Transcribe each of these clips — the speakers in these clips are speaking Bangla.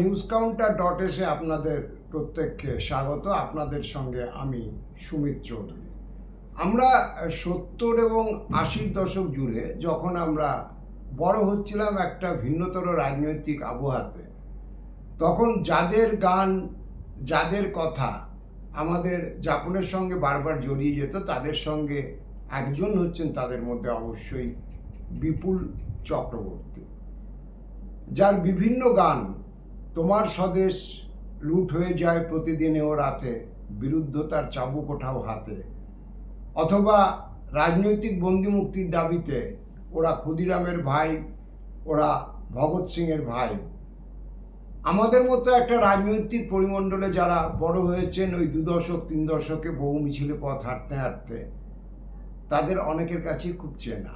নিউজ কাউন্টার ডট এসে আপনাদের প্রত্যেককে স্বাগত। আপনাদের সঙ্গে আমি সুমিত চৌধুরী। আমরা সত্তর এবং আশির দশক জুড়ে যখন আমরা বড় হচ্ছিলাম একটা ভিন্নতর রাজনৈতিক আবহাওয়াতে, তখন যাদের গান, যাদের কথা আমাদের যাপনের সঙ্গে বারবার জড়িয়ে যেত, তাদের সঙ্গে একজন হচ্ছেন তাদের মধ্যে অবশ্যই বিপুল চক্রবর্তী। যার বিভিন্ন গান তোমার স্বদেশ লুট হয়ে যায় প্রতিদিনে ও রাতে, বিরুদ্ধতার চাবুক ওঠাও হাতে। অথবা রাজনৈতিক বন্দি মুক্তির দাবিতে ওরা ক্ষুদিরামের ভাই, ওরা ভগৎ সিংয়ের ভাই। আমাদের মতো একটা রাজনৈতিক পরিমণ্ডলে যারা বড় হয়েছেন, ওই দু দশক তিন দশকে বহু মিছিলে পথ হাঁটতে হাঁটতে তাদের অনেকের কাছেই খুব চেনা।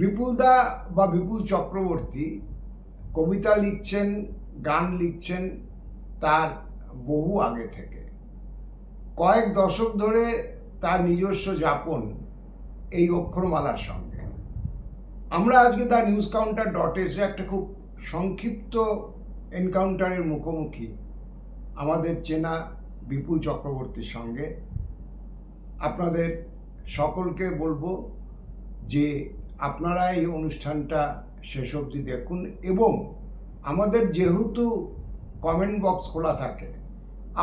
বিপুলদা বা বিপুল চক্রবর্তী কবিতা লিখছেন, গান লিখছেন তার বহু আগে থেকে। কয়েক দশক ধরে তার নিজস্ব যাপন এই অক্ষরমালার সঙ্গে। আমরা আজকে দ্য নিউজ কাউন্টার ডট এসে একটা খুব সংক্ষিপ্ত এনকাউন্টারের মুখোমুখি আমাদের চেনা বিপুল চক্রবর্তীর সঙ্গে। আপনাদের সকলকে বলব যে আপনারা এই অনুষ্ঠানটা শেষ অবধি দেখুন এবং আমাদের যেহেতু কমেন্ট বক্স খোলা থাকে,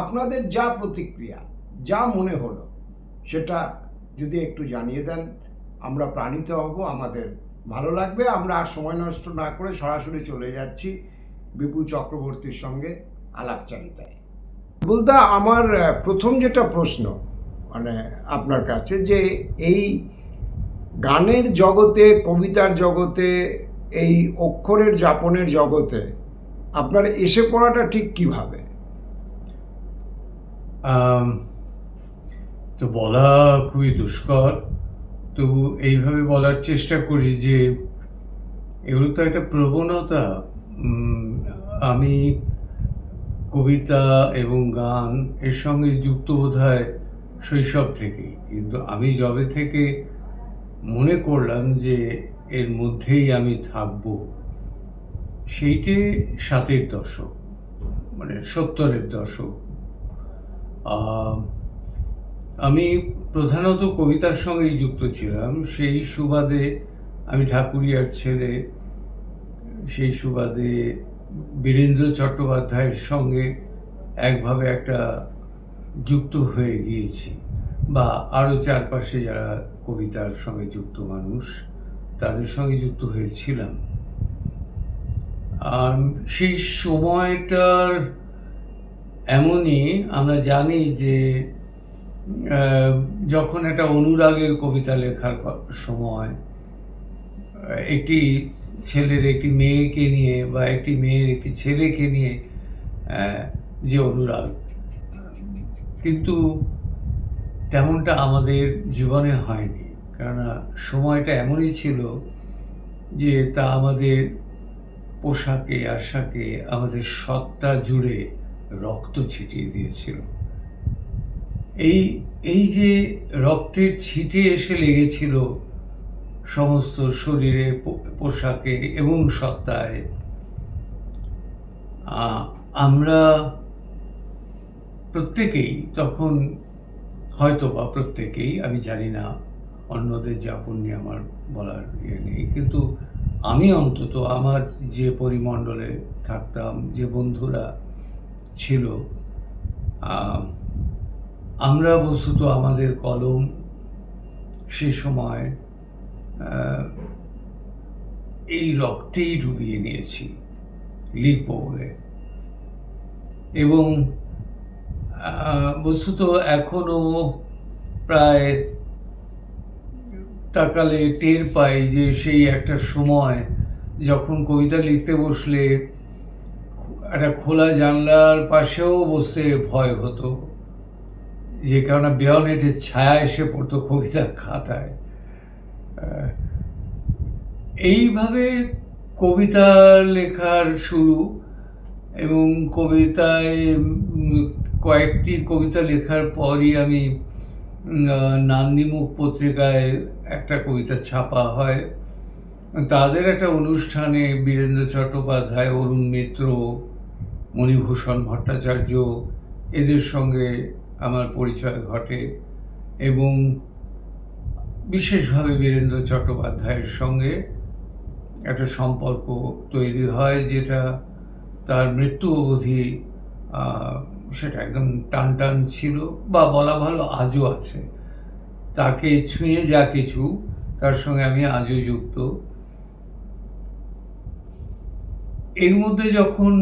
আপনাদের যা প্রতিক্রিয়া, যা মনে হলো, সেটা যদি একটু জানিয়ে দেন, আমরা প্রাণিত হব, আমাদের ভালো লাগবে, আমরা আর সময় নষ্ট না করে সরাসরি চলে যাচ্ছি বিপুল চক্রবর্তীর সঙ্গে আলাপচারিতায়। বলদা আমার প্রথম যেটা প্রশ্ন মানে আপনার কাছে যে এই গানের জগতে, কবিতার জগতে, এই অক্ষরের যাপনের জগতে, আপনার এসে পড়াটা ঠিক কীভাবে? তো বলা খুবই দুষ্কর। তবু এইভাবে বলার চেষ্টা করি যে, এগুলো তো একটা প্রবণতা। আমি কবিতা এবং গান এর সঙ্গে যুক্ত বোধ হয় শৈশব থেকেই। কিন্তু আমি যবে থেকে মনে করলাম যে এর মধ্যেই আমি থাকব। সেইটি সাতের দশক মানে সত্তরের দশক। আমি প্রধানত কবিতার সঙ্গেই যুক্ত ছিলাম। সেই সুবাদে আমি ঠাকুরিয়ার ছেলে, সেই সুবাদে বীরেন্দ্র চট্টোপাধ্যায়ের সঙ্গে একভাবে একটা যুক্ত হয়ে গিয়েছি। বা আরও চারপাশে যারা কবিতার সঙ্গে যুক্ত মানুষ, তাদের সঙ্গে যুক্ত হয়েছিলাম। আর সেই সময়টার এমনই আমরা জানি যে যখন একটা অনুরাগের কবিতা লেখার সময়, একটি ছেলের একটি মেয়েকে নিয়ে বা একটি মেয়ের একটি ছেলেকে নিয়ে যে অনুরাগ। কিন্তু তেমনটা আমাদের জীবনে হয়নি। কেননা সময়টা এমনই ছিল যে তা আমাদের পোশাকে, আশাকে, আমাদের সত্তা জুড়ে রক্ত ছিটিয়ে দিয়েছিল। এই এই যে রক্তের ছিটে এসে লেগেছিল সমস্ত শরীরে পোশাকে এবং সত্তায় আমরা প্রত্যেকেই তখন হয়তো বা প্রত্যেকেই, আমি জানি না, অন্যদের যাপন নিয়ে আমার বলার ইয়ে নেই, কিন্তু আমি অন্তত আমার যে পরিমণ্ডলে থাকতাম, যে বন্ধুরা ছিল আমরা বস্তুত আমাদের কলম সে সময় এই রক্তেই ডুবিয়ে নিয়েছি লিখব বলে। এবং বস্তুত এখনও প্রায় তাকালে টের পাই যে সেই একটা সময় যখন কবিতা লিখতে বসলে একটা খোলা জানলার পাশেও বসতে ভয় হতো। যে কারণে বেয়নেটের ছায়া এসে পড়তো কবিতার খাতায়। এইভাবে কবিতা লেখার শুরু এবং কবিতায় কয়েকটি কবিতা লেখার পরই আমি নান্দিমুখ পত্রিকায় একটা কবিতা ছাপা হয়। তাদের একটা অনুষ্ঠানে বীরেন্দ্র চট্টোপাধ্যায়, অরুণ মিত্র, মণিভূষণ ভট্টাচার্য, এদের সঙ্গে আমার পরিচয় ঘটে এবং বিশেষভাবে বীরেন্দ্র চট্টোপাধ্যায়ের সঙ্গে একটা সম্পর্ক তৈরি হয়, যেটা তার মৃত্যু অবধি সেটা একদম টান টান ছিল, বা বলা ভালো আজও আছে। তাকে ছুঁয়ে যা কিছু, তার সঙ্গে আমি আজও যুক্ত। এর মধ্যে যখন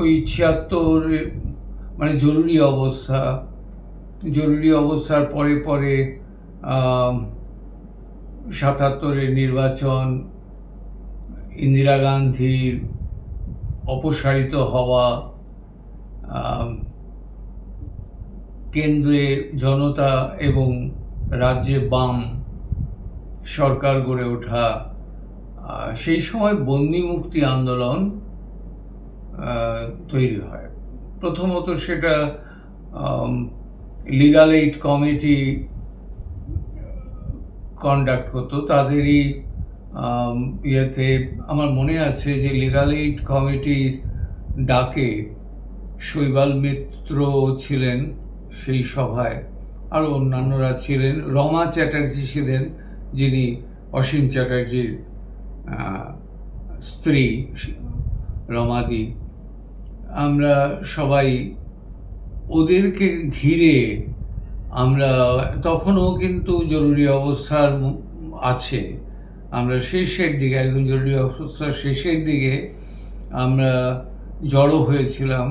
ওই ছিয়াত্তর মানে জরুরি অবস্থা, জরুরি অবস্থার পরে পরে সাতাত্তরের নির্বাচন, ইন্দিরা গান্ধীর অপসারিত হওয়া কেন্দ্রে জনতা এবং রাজ্যে বাম সরকার গড়ে ওঠা সেই সময় বন্দি মুক্তি আন্দোলন তৈরি হয়। প্রথমত সেটা লিগাল এইড কমিটি কন্ডাক্ট হতো তাদেরই ইয়েতে আমার মনে আছে যে লিগাল এইড কমিটির ডাকে শৈবাল মিত্র ছিলেন সেই সভায়। আরও অন্যান্যরা ছিলেন, রমা চ্যাটার্জি ছিলেন, যিনি অসীম চ্যাটার্জির স্ত্রী, রমাদি। আমরা সবাই ওদেরকে ঘিরে আমরা, তখনও কিন্তু জরুরি অবস্থার আছে। আমরা শেষের দিকে, একদম জরুরি অবস্থার শেষের দিকে আমরা জড়ো হয়েছিলাম।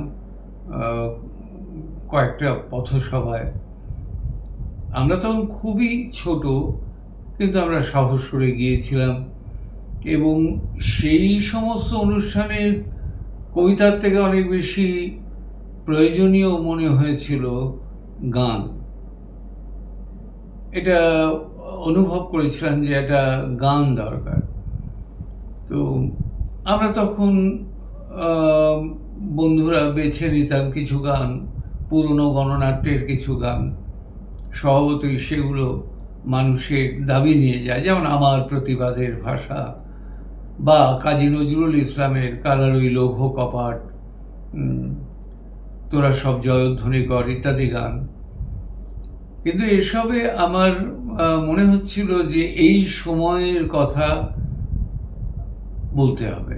কয়েকটা পথসভায়। আমরা তখন খুবই ছোট, কিন্তু আমরা সাহস করে গিয়েছিলাম এবং সেই সমস্ত অনুষ্ঠানে কবিতার থেকে অনেক বেশি প্রয়োজনীয় মনে হয়েছিল গান। এটা অনুভব করেছিলাম যে একটা গান দরকার। তো আমরা তখন বন্ধুরা বেছে নিতাম কিছু গান, পুরনো গণনাট্যের কিছু গান। স্বভাবতই সেগুলো মানুষের দাবি নিয়ে যায়, যেমন আমার প্রতিবাদের ভাষা বা কাজী নজরুল ইসলামের কালারই লৌহ কপাট তোরা সব জয়ধ্বনি কর ইত্যাদি গান। কিন্তু এসবে আমার মনে হচ্ছিল যে এই সময়ের কথা বলতে হবে।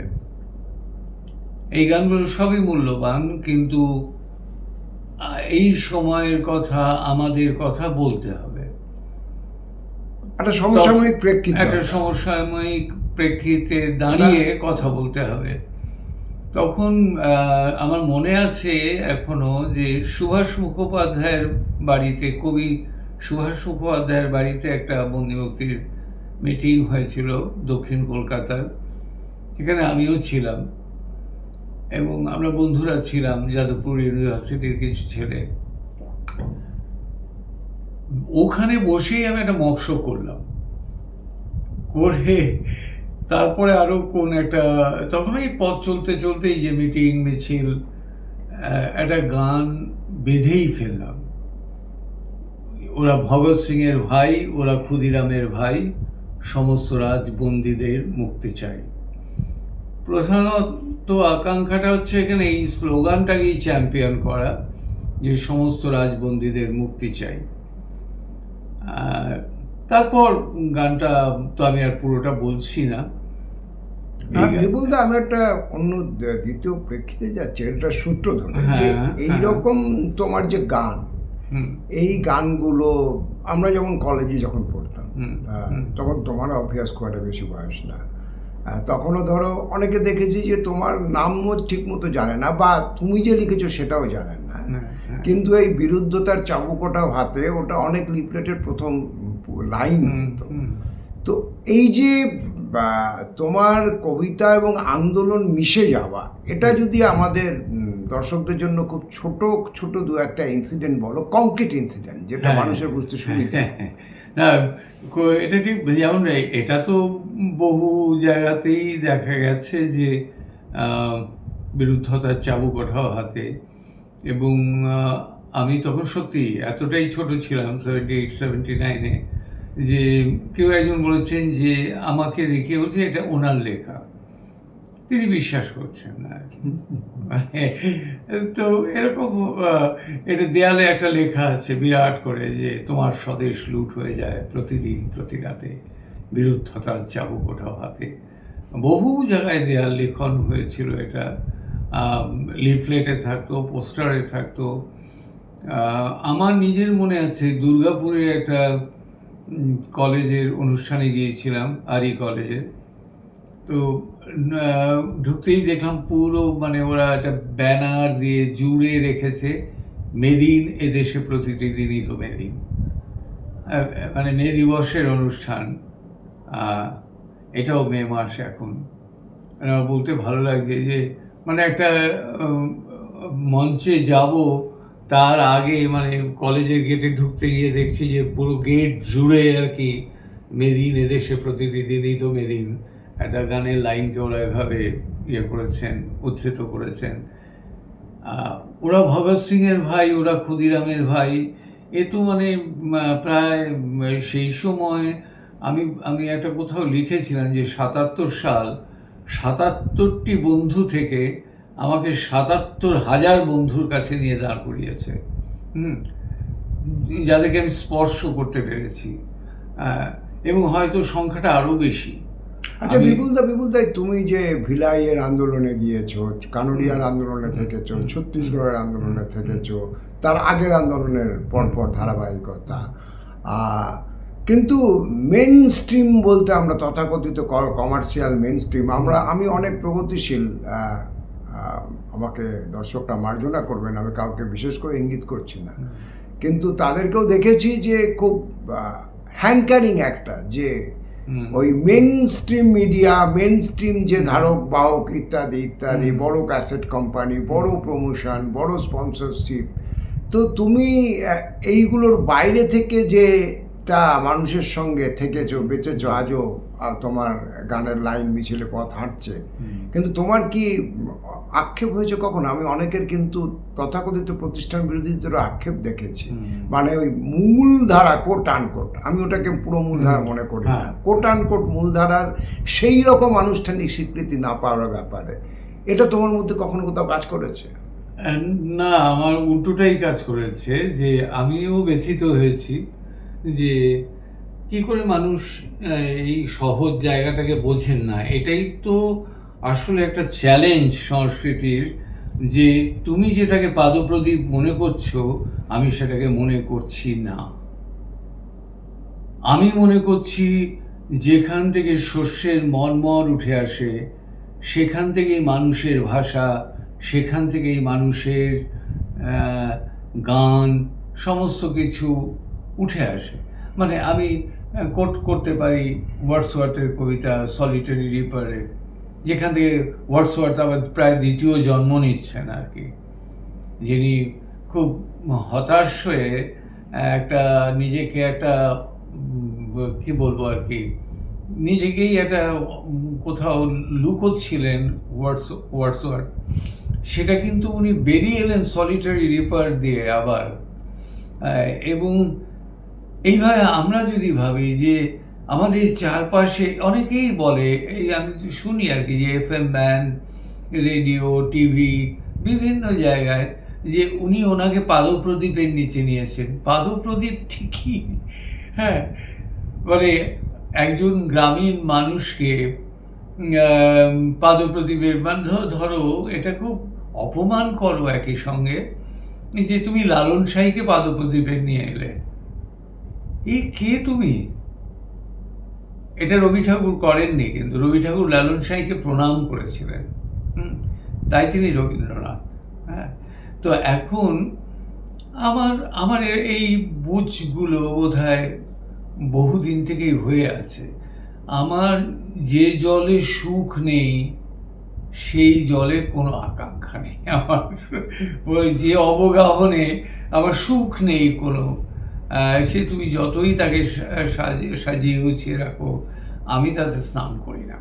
এই গানগুলো সবই মূল্যবান কিন্তু এই সময়ের কথা আমাদের কথা বলতে হবে। একটা সমসাময়িক প্রেক্ষিত একটা সমসাময়িক প্রেক্ষিতে দাঁড়িয়ে কথা বলতে হবে। তখন আমার মনে আছে এখনও যে সুভাষ মুখোপাধ্যায়ের বাড়িতে কবি সুভাষ মুখোপাধ্যায়ের বাড়িতে একটা বন্দিমুক্তির মিটিং হয়েছিল দক্ষিণ কলকাতার। এখানে আমিও ছিলাম। এবং আমরা বন্ধুরা ছিলাম যাদবপুর ইউনিভার্সিটির কিছু ছেলে। ওখানে বসেই আমি একটা মক্স করলাম। করে তারপরে আরও কোন একটা, তখন এই পথ চলতে চলতেই যে মিটিং মিছিল একটা গান বেঁধেই ফেললাম। ওরা ভগৎ সিংয়ের ভাই, ওরা ক্ষুদিরামের ভাই, সমস্ত রাজবন্দীদের মুক্তি চাই। প্রধানত আকাঙ্ক্ষাটা হচ্ছে এখানে এই স্লোগানটাকেই চ্যাম্পিয়ন করা যে সমস্ত রাজবন্দীদের মুক্তি চাই। তারপর গানটা তো আমি আর পুরোটা বলছি না। হ্যাঁ, আমি একটা অন্য দ্বিতীয় প্রেক্ষিতে যাচ্ছি এটা সূত্র ধরে হ্যাঁ, যে হ্যাঁ। এইরকম তোমার যে গান এই গানগুলো আমরা যখন কলেজে যখন পড়তাম তখন তোমার অভ্যাস খুব একটা বেশি বয়স না। তখনও ধরো অনেকে দেখেছি যে তোমার নামও ঠিক মতো জানে না বা তুমি যে লিখেছো সেটাও জানেন না। হ্যাঁ, হ্যাঁ। কিন্তু এই বিরুদ্ধতার চাবুকোটা হাতে ওটা অনেক লিফলেটের প্রথম লাইন তো এই যে তোমার কবিতা এবং আন্দোলন মিশে যাওয়া এটা যদি আমাদের দর্শকদের জন্য খুব ছোট ছোট দু একটা ইনসিডেন্ট বলো কংক্রিট ইনসিডেন্ট যেটা হ্যাঁ। মানুষের বুঝতে সুবিধা। এটা ঠিক যেমন এ- এটা তো বহু জায়গাতেই দেখা গেছে যে বিরুদ্ধতার চাবুক ওঠাও হাতে এবং আমি তখন সত্যি এতটাই ছোট ছিলাম সেভেন্টি এইট সেভেন্টি নাইনে যে কেউ একজন বলেছেন যে আমাকে দেখে বলছে এটা ওনার লেখা তিনি বিশ্বাস করছেন না আর কি। মানে তো এরকম এটা দেয়ালে একটা লেখা আছে বিরাট করে যে তোমার স্বদেশ লুট হয়ে যায় প্রতিদিন প্রতি রাতে বিরুদ্ধতার চাবুক ওঠাও হাতে। বহু জায়গায় দেয়াল লিখন হয়েছিল এটা। লিফলেটে থাকতো, পোস্টারে থাকতো। আমার নিজের মনে আছে দুর্গাপুরে একটা কলেজের অনুষ্ঠানে গিয়েছিলাম, আরি কলেজে। তো ঢুকতেই দেখলাম পুরো মানে ওরা একটা ব্যানার দিয়ে জুড়ে রেখেছে মেদিন এদেশে প্রতিটি দিনই তো মেদিন মানে মে দিবসের অনুষ্ঠান এটাও মে মাস এখন। মানে আমার বলতে ভালো লাগছে যে মানে একটা মঞ্চে যাব, তার আগে মানে কলেজের গেটে ঢুকতে গিয়ে দেখছি যে পুরো গেট জুড়ে আর কি মেদিন এদেশে প্রতিটি দিনই তো মেদিন একটা গানের লাইনকে ওরা এভাবে ইয়ে করেছেন, উদ্ধৃত করেছেন। ওরা ভগৎ সিংয়ের ভাই, ওরা ক্ষুদিরামের ভাই, এ তো মানে প্রায় সেই সময় আমি আমি একটা কোথাও লিখেছিলাম যে সাতাত্তর সাল, সাতাত্তরটি বন্ধু থেকে আমাকে সাতাত্তর হাজার বন্ধুর কাছে নিয়ে দাঁড় করিয়েছে। হুম? যাদেরকে আমি স্পর্শ করতে পেরেছি। এবং হয়তো সংখ্যাটা আরও বেশি। আচ্ছা বিপুলদা বিপুলদাই তুমি যে ভিলাইয়ের আন্দোলনে গিয়েছো কানুরিয়ার আন্দোলনে থেকেছো ছত্তিশগড়ের আন্দোলনে থেকেছো তার আগের আন্দোলনের পরপর ধারাবাহিকতা। কিন্তু মেন স্ট্রিম বলতে আমরা তথাকথিত কমার্শিয়াল মেন স্ট্রিম আমরা আমি অনেক প্রগতিশীল আমাকে দর্শকরা মার্জনা করবেন আমি কাউকে বিশেষ করে ইঙ্গিত করছি না। কিন্তু তাদেরকেও দেখেছি যে খুব হ্যাঙ্কারিং একটা যে। ওই mainstream media mainstream যে ধারক বাহক ইত্যাদি ইত্যাদি। বড় ক্যাসেট কোম্পানি বড় প্রমোশন বড় স্পন্সরশিপ তো তুমি এইগুলোর বাইরে থেকে যেটা মানুষের সঙ্গে থেকেছো বেঁচেছো আজও তোমার গানের লাইন মিছিলে পথ হাঁটছে। কিন্তু তোমার কি আক্ষেপ হয়েছে কখন? আমি অনেকের কিন্তু তথাকথিত প্রতিষ্ঠান বিরোধীদের আক্ষেপ দেখেছি। মানে ওই মূল ধারা কোট আনকোট আমি ওটাকে পুরো মূলধারা মনে করি না। হ্যাঁ। কোট আনকোট মূলধারার সেই রকম আনুষ্ঠানিক স্বীকৃতি না পাওয়ার ব্যাপারে। এটা তোমার মধ্যে কখনো কোথাও কাজ করেছে? না আমার উল্টোটাই কাজ করেছে যে আমিও ব্যথিত হয়েছি। যে কি করে মানুষ এই সহজ জায়গাটাকে বোঝেন না, এটাই তো আসলে একটা চ্যালেঞ্জ সংস্কৃতির যে তুমি যেটাকে পাদপ্রদীপ মনে করছ, আমি সেটাকে মনে করছি না। আমি মনে করছি যেখান থেকে শস্যের মর্মর উঠে আসে, সেখান থেকেই মানুষের ভাষা, সেখান থেকেই মানুষের গান, সমস্ত কিছু উঠে আসে। মানে আমি কোট করতে পারি ওয়ার্ডসওয়ার্থের কবিতা সলিটারি রিপারে যেখান থেকে ওয়ার্ডসওয়ার্থ আবার প্রায় দ্বিতীয় জন্ম নিচ্ছেন আর কি। যিনি খুব হতাশ হয়ে একটা নিজেকে একটা কি বলব আর কি, নিজেকেই একটা কোথাও লুকোচ্ছিলেন ওয়ার্ডস, ওয়ার্ডসওয়ার্থ। সেটা কিন্তু উনি বেরিয়ে এলেন সলিটারি রিপার দিয়ে আবার। এবং এইভাবে আমরা যদি ভাবি যে আমাদের চারপাশে অনেকেই বলে, এই আমি শুনি আর কি যে F M band radio TV বিভিন্ন জায়গায় যে উনি ওনাকে পাদপ্রদীপের নিচে নিয়েছেন পাদপ্রদীপ ঠিকই হ্যাঁ মানে একজন গ্রামীণ মানুষকে পাদপ্রদীপের মানে ধরো, এটা খুব অপমান করো একই সঙ্গে যে তুমি লালন সাহিকে পাদপ্রদীপের নিয়ে এলে। এ কে তুমি? এটা রবি ঠাকুর করেননি কিন্তু রবি ঠাকুর লালন সাহিকে প্রণাম করেছিলেন। তাই তিনি রবীন্দ্রনাথ। হ্যাঁ তো এখন আমার আমার এই বুঝগুলো বোধ হয় বহুদিন থেকেই হয়ে আছে। আমার যে জলে সুখ নেই, সেই জলে কোনো আকাঙ্ক্ষা নেই। আমার যে অবগাহনে আমার সুখ নেই কোনো সে তুমি যতই তাকে সাজিয়ে সাজিয়ে গুছিয়ে রাখো আমি তাতে স্নান করি না।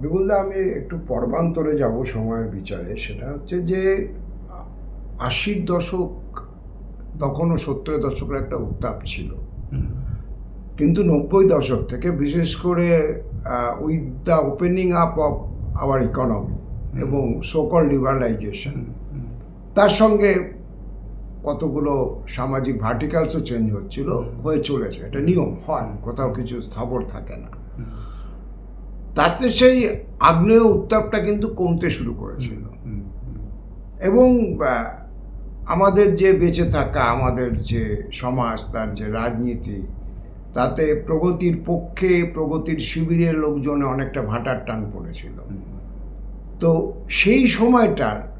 বিপুলদা আমি একটু পর্বান্তরে যাব সময়ের বিচারে। সেটা হচ্ছে যে আশির দশক তখনও সত্তরের দশকের একটা উত্তাপ ছিল। কিন্তু নব্বই দশক থেকে বিশেষ করে with the opening up of our economy এবং সোকল লিবারালাইজেশন তার সঙ্গে কতগুলো সামাজিক ভার্টিকালসও চেঞ্জ হচ্ছিল হয়ে চলেছে। এটা নিয়ম হয় কোথাও কিছু স্থাবর থাকে না। তাতে সেই আগ্নেয় উত্তাপটা কিন্তু কমতে শুরু করেছিল। এবং আমাদের যে বেঁচে থাকা আমাদের যে সমাজ তার যে রাজনীতি তাতে প্রগতির পক্ষে প্রগতির শিবিরের লোকজনে অনেকটা ভাটার টান পড়েছিল। তো সেই সময়টার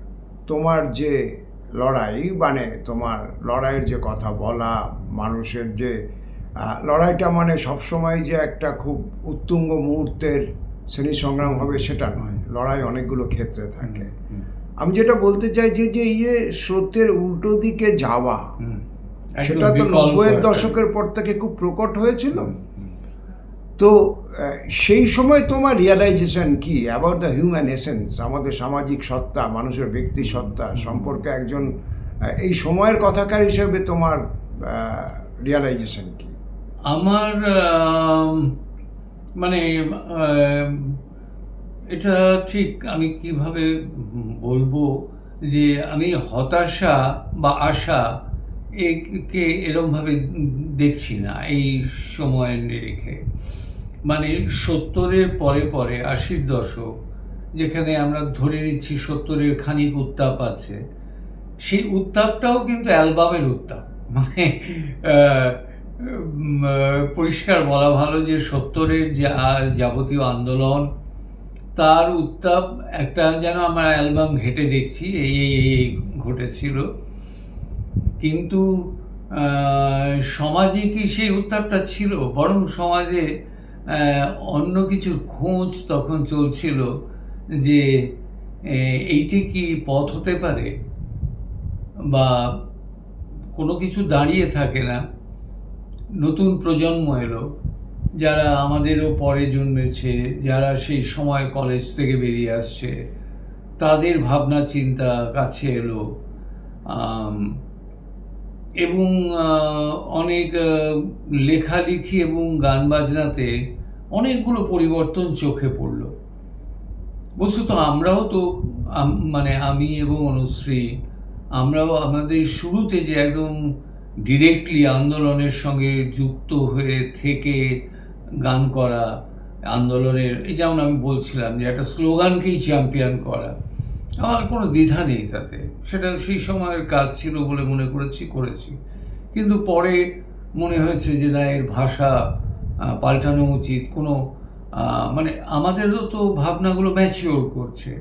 তোমার যে লড়াই মানে তোমার লড়াইয়ের যে কথা বলা মানুষের যে লড়াইটা মানে সবসময় যে একটা খুব উত্তুঙ্গ মুহূর্তের শ্রেণি সংগ্রাম হবে সেটা নয়। লড়াই অনেকগুলো ক্ষেত্রে থাকে। আমি যেটা বলতে চাইছি যে ইয়ে স্রোতের উল্টো দিকে যাওয়া সেটা তো নব্বইয়ের দশকের পর থেকে খুব প্রকট হয়েছিল? তো সেই সময় তোমার রিয়ালাইজেশন কি অ্যাবাউট দ্য হিউম্যান এসেন্স আমাদের সামাজিক সত্তা, মানুষের ব্যক্তি সত্তা সম্পর্কে একজন এই সময়ের কথাকার হিসেবে তোমার রিয়ালাইজেশন কি? আমার মানে এটা ঠিক আমি কীভাবে বলব যে আমি হতাশা বা আশা একে এরমভাবে দেখছি না এই সময়ের নিরিখে। মানে সত্তরের পরে পরে, আশির দশক, যেখানে আমরা ধরে নিচ্ছি সত্তরের খানিক উত্তাপ আছে, সেই উত্তাপটাও কিন্তু অ্যালবামের উত্তাপ। মানে পরিষ্কার বলা ভালো যে সত্তরের যা যাবতীয় আন্দোলন, তার উত্তাপ একটা যেন আমার অ্যালবাম ঘেটে দেখছি, এই এই এই ঘটেছিল। কিন্তু সমাজে কি সেই উত্তাপটা ছিল? বরং সমাজে অন্য কিছুর খোঁজ তখন চলছিল যে এইটি কি পথ হতে পারে? বা কোনো কিছু দাঁড়িয়ে থাকে না। নতুন প্রজন্ম এলো, যারা আমাদেরও পরে জন্মেছে, যারা সেই সময় কলেজ থেকে বেরিয়ে আসছে, তাদের ভাবনা, চিন্তা কাছে এলো। এবং অনেক লেখালেখি এবং গান বাজনাতে অনেকগুলো পরিবর্তন চোখে পড়ল। বস্তুত আমরাও তো মানে আমি এবং অনুশ্রী, আমরাও আমাদের শুরুতে যে একদম ডিরেক্টলি আন্দোলনের সঙ্গে যুক্ত হয়ে থেকে গান করা, আন্দোলনের, এই যেমন আমি বলছিলাম যে একটা স্লোগানকেই চ্যাম্পিয়ন করা। আমার কোনো দ্বিধা নেই তাতে। সেটা সেই সময়ের কাজ ছিল বলে মনে করেছি করেছি। কিন্তু পরে মনে হয়েছে যে না, এর ভাষা পাল্টানো উচিত। কোনো মানে আমাদেরও তো ভাবনাগুলো ম্যাচিওর করছে।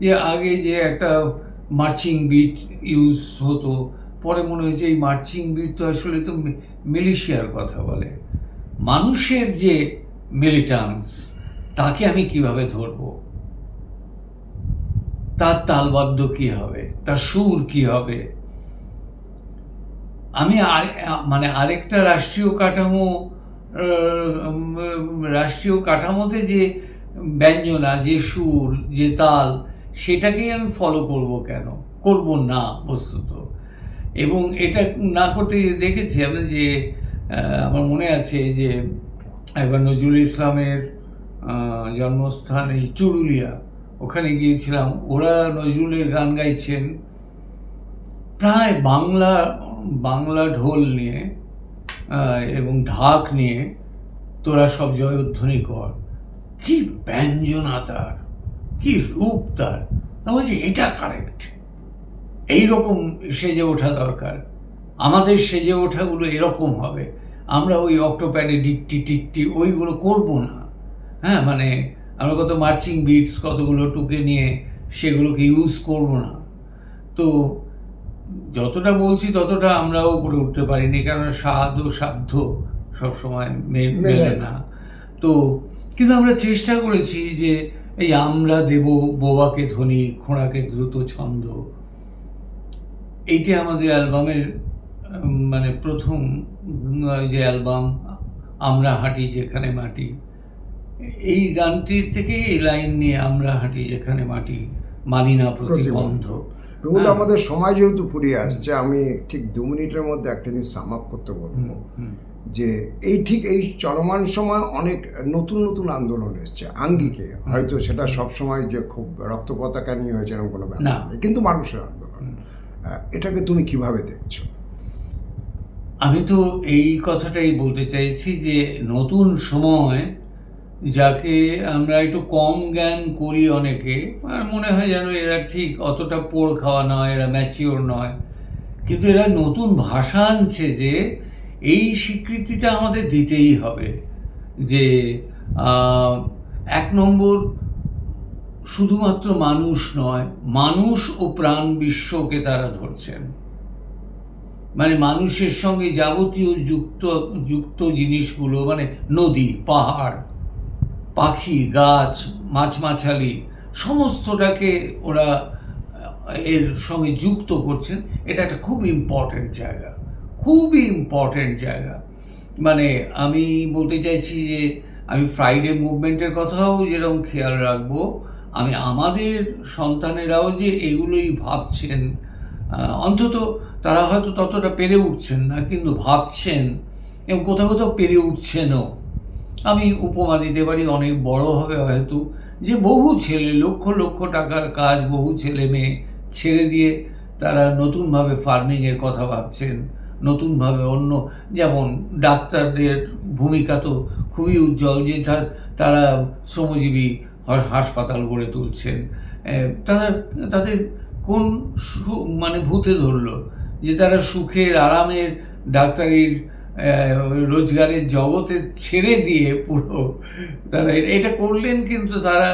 যে আগে যে একটা মার্চিং বিট ইউজ হতো, পরে মনে হয়েছে এই মার্চিং বিট তো আসলে তো মিলিশিয়ার কথা বলে। মানুষের যে মিলিটান্স তাকে আমি কীভাবে ধরবো? তার তালবাদ্য কি হবে? তার সুর কি হবে? আমি আর মানে আরেকটা রাষ্ট্রীয় কাঠামো রাষ্ট্রীয় কাঠামোতে যে ব্যঞ্জনা, যে সুর, যে তাল, সেটাকেই আমি ফলো করব কেন? করব না বস্তুত। এবং এটা না করতে দেখেছি আমি যে আমার মনে আছে যে, একবার নজরুল ইসলামের জন্মস্থান এই চুরুলিয়া। ওখানে গিয়েছিলাম, ওরা নজরুলের গান গাইছেন। প্রায় বাংলা বাংলা ঢোল নিয়ে এবং ঢাক নিয়ে তোরা সব জয়ধ্বনি কর। কি ব্যঞ্জনা তার, কি রূপ তার। বলছি, এটা কারেক্ট এইরকম সেজে ওঠা দরকার। আমাদের সেজে ওঠাগুলো এরকম হবে। আমরা ওই অক্টোপ্যাডে ডিট্টি টিট্টি ওইগুলো করব না। হ্যাঁ মানে আমরা কত মার্চিং বিটস কতগুলো টুকে নিয়ে সেগুলোকে ইউজ করব না। তো যতটা বলছি ততটা আমরাও করে উঠতে পারিনি কারণ স্বাদ ও সাধ্য সবসময় মেলে। না। তো কিন্তু আমরা চেষ্টা করেছি যে এই আমরা দেব বোবাকে ধ্বনি খোঁড়াকে দ্রুত ছন্দ। এইটি আমাদের অ্যালবামের মানে প্রথম যে অ্যালবাম আমরা হাঁটি যেখানে মাটি। এই গানটির থেকে এই লাইন নিয়ে আমরা হাঁটি যেখানে মাটি মানি না প্রতিবন্ধ। রুল হ্যাঁ। আমাদের সময় যেহেতু ফুরিয়ে আসছে আমি ঠিক দু মিনিটের মধ্যে একটা জিনিস সাম আপ করতে বলব। হুম, যে এই ঠিক এই চলমান সময় অনেক নতুন নতুন আন্দোলন এসছে আঙ্গিকে। হয়তো সেটা সব সময় যে খুব রক্ত পতাকা নিয়ে হয়েছে এরকম কোনো ব্যাপার না। নেই কিন্তু মানুষের আন্দোলন। এটাকে তুমি কীভাবে দেখছ? আমি তো এই কথাটাই বলতে চাইছি যে নতুন সময় যাকে আমরা একটু কম জ্ঞান করি অনেকে, আর মনে হয় যেন এরা ঠিক অতটা পোড় খাওয়া নয়, এরা ম্যাচিওর নয়। কিন্তু এরা নতুন ভাষা আনছে যে এই স্বীকৃতিটা আমাদের দিতেই হবে। যে এক নম্বর শুধুমাত্র মানুষ নয়, মানুষ ও প্রাণ বিশ্বকে তারা ধরছেন। মানে মানুষের সঙ্গে যাবতীয় যুক্ত যুক্ত জিনিসগুলো মানে নদী, পাহাড় পাখি, গাছ মাছ মাছালি সমস্তটাকে ওরা এর সঙ্গে যুক্ত করছেন। এটা একটা খুব ইম্পর্টেন্ট জায়গা। খুবই ইম্পর্টেন্ট জায়গা। মানে আমি বলতে চাইছি যে, আমি ফ্রাইডে মুভমেন্টের কথাও যেরকম খেয়াল রাখব, আমি আমাদের সন্তানেরাও যে এগুলোই ভাবছেন অন্তত তারা হয়তো ততটা পেরে উঠছেন না, কিন্তু ভাবছেন এবং কোথাও কোথাও পেরে উঠছেনও। আমি উপমা দিতে পারি, অনেক বড় হবে হয়তো। যে বহু ছেলে, লক্ষ লক্ষ টাকার কাজ বহু ছেলে মেয়ে ছেড়ে দিয়ে তারা নতুনভাবে ফার্মিংয়ের কথা ভাবছেন, নতুনভাবে অন্য, যেমন ডাক্তারদের ভূমিকা তো খুবই উজ্জ্বল যে তারা শ্রমজীবী হাসপাতাল গড়ে তুলছেন। তারা, তাদের কোন মানে ভূতে ধরলো? যে তারা সুখের আরামের ডাক্তারির রোজগারের জগতে ছেড়ে দিয়ে পুরো তারা এটা করলেন কিন্তু তারা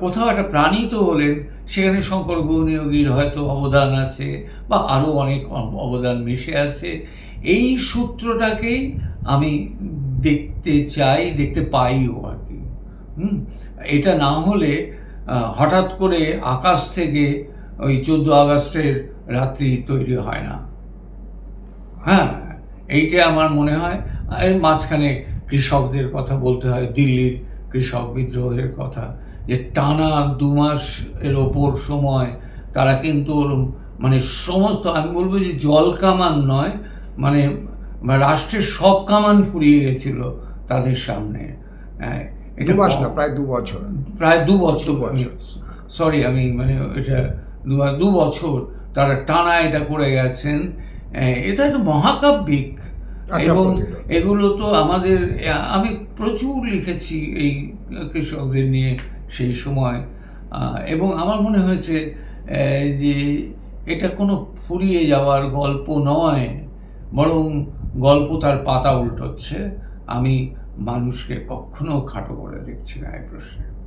কোথাও একটা প্রাণিত হলেন, সেখানে শঙ্কর গৌনিয়োগীর হয়তো অবদান আছে বা আরও অনেক অবদান মিশে আছে। এই সূত্রটাকেই আমি দেখতে চাই, দেখতে পাইও আর কি। হুম? এটা না হলে হঠাৎ করে আকাশ থেকে ওই চোদ্দ আগস্টের রাত্রি তৈরি হয় না। হ্যাঁ? এইটা আমার মনে হয় এর মাঝখানে কৃষকদের কথা বলতে হয় দিল্লির কৃষক বিদ্রোহের কথা যে টানা দু মাস এর ওপর সময় তারা কিন্তু মানে সমস্ত আমি বলব যে জল কামান নয় মানে রাষ্ট্রের সব কামান ফুরিয়ে গেছিল তাদের সামনে। হ্যাঁ, দু মাস না প্রায় দু বছর। প্রায় দু বছর। সরি আমি মানে এটা দু দু বছর তারা টানা এটা করে গেছেন। এটা তো মহাকাব্যিক। এবং এগুলো তো আমাদের আমি প্রচুর লিখেছি এই কৃষকদের নিয়ে সেই সময়। এবং আমার মনে হয়েছে যে এটা কোনো ফুরিয়ে যাওয়ার গল্প নয় বরং গল্প তার পাতা উল্টোচ্ছে। আমি মানুষকে কখনো খাটো করে দেখছি না এই প্রশ্নে।